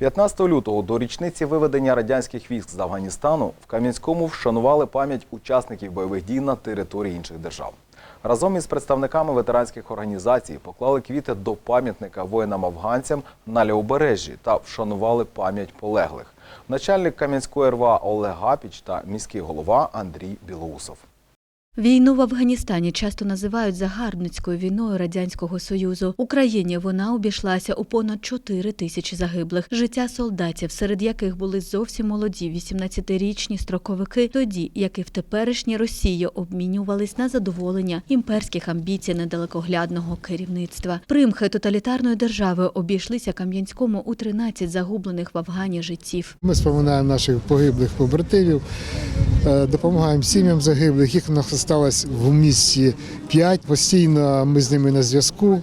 15 лютого до річниці виведення радянських військ з Афганістану в Кам'янському вшанували пам'ять учасників бойових дій на території інших держав. Разом із представниками ветеранських організацій поклали квіти до пам'ятника воїнам-афганцям на Лівобережжі та вшанували пам'ять полеглих. Начальник Кам'янської РВА Олег Гапіч та міський голова Андрій Білоусов. Війну в Афганістані часто називають загарбницькою війною радянського союзу. Україні вона обійшлася у понад 4 тисячі загиблих. Життя солдатів, серед яких були зовсім молоді 18-річні строковики, тоді як і в теперішній Росії обмінювались на задоволення імперських амбіцій недалекоглядного керівництва. Примхи тоталітарної держави обійшлися Кам'янському у 13 загублених в Афгані життів. Ми споминаємо наших погиблих побратимів, е, допомагаємо сім'ям загиблих. Їх у нас залишилось в місті п'ять. Постійно ми з ними на зв'язку.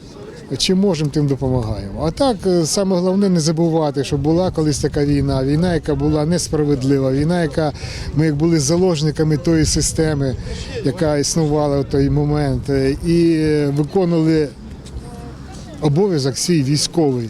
Чим можемо, тим допомагаємо. А так, е, саме головне не забувати, що була колись така війна, війна, яка була несправедлива, війна, яка ми як були заложниками тої системи, яка існувала в той момент, е, і е, виконували обов'язок свій військовий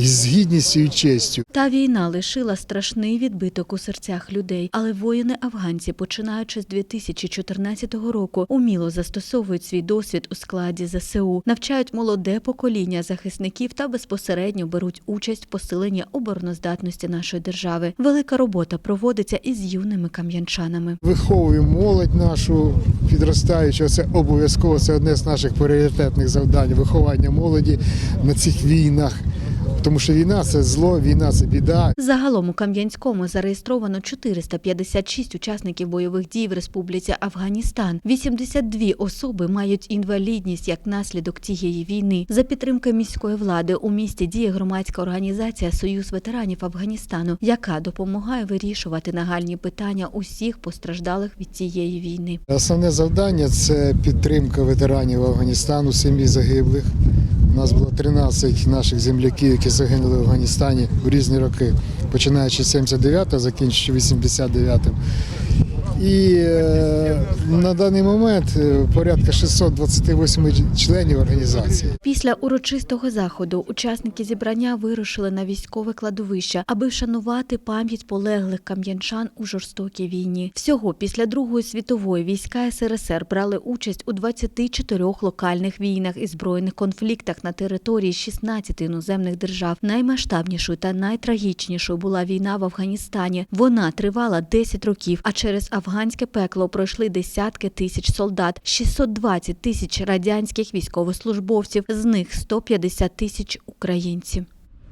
з гідністю і честю. Та війна лишила страшний відбиток у серцях людей. Але воїни-афганці, починаючи з 2014 року, уміло застосовують свій досвід у складі ЗСУ, навчають молоде покоління захисників та безпосередньо беруть участь в посиленні обороноздатності нашої держави. Велика робота проводиться із юними кам'янчанами. Виховуємо молодь нашу підростаючу. Це обов'язково це одне з наших пріоритетних завдань виховання молоді на цих війнах. Тому що війна це зло, війна це біда. Загалом у Кам'янському зареєстровано 456 учасників бойових дій в Республіці Афганістан. 82 особи мають інвалідність як наслідок цієї війни. За підтримки міської влади у місті діє громадська організація Союз ветеранів Афганістану, яка допомагає вирішувати нагальні питання усіх постраждалих від цієї війни. Основне завдання це підтримка ветеранів Афганістану, сім'ї загиблих. У нас було 13 наших земляків, які загинули в Афганістані в різні роки, починаючи з 79-го, закінчуючи 89-м. І е, на даний момент е, порядка 628 членів організації. Після урочистого заходу учасники зібрання вирушили на військове кладовище, аби вшанувати пам'ять полеглих кам'янчан у жорстокій війні. Всього після Другої світової війська СРСР брали участь у 24 локальних війнах і збройних конфліктах на території 16 іноземних держав. Наймасштабнішою та найтрагічнішою була війна в Афганістані. Вона тривала 10 років, а через афганське пекло пройшли десятки тисяч солдат, 620 тисяч радянських військовослужбовців, з них 150 тисяч українців.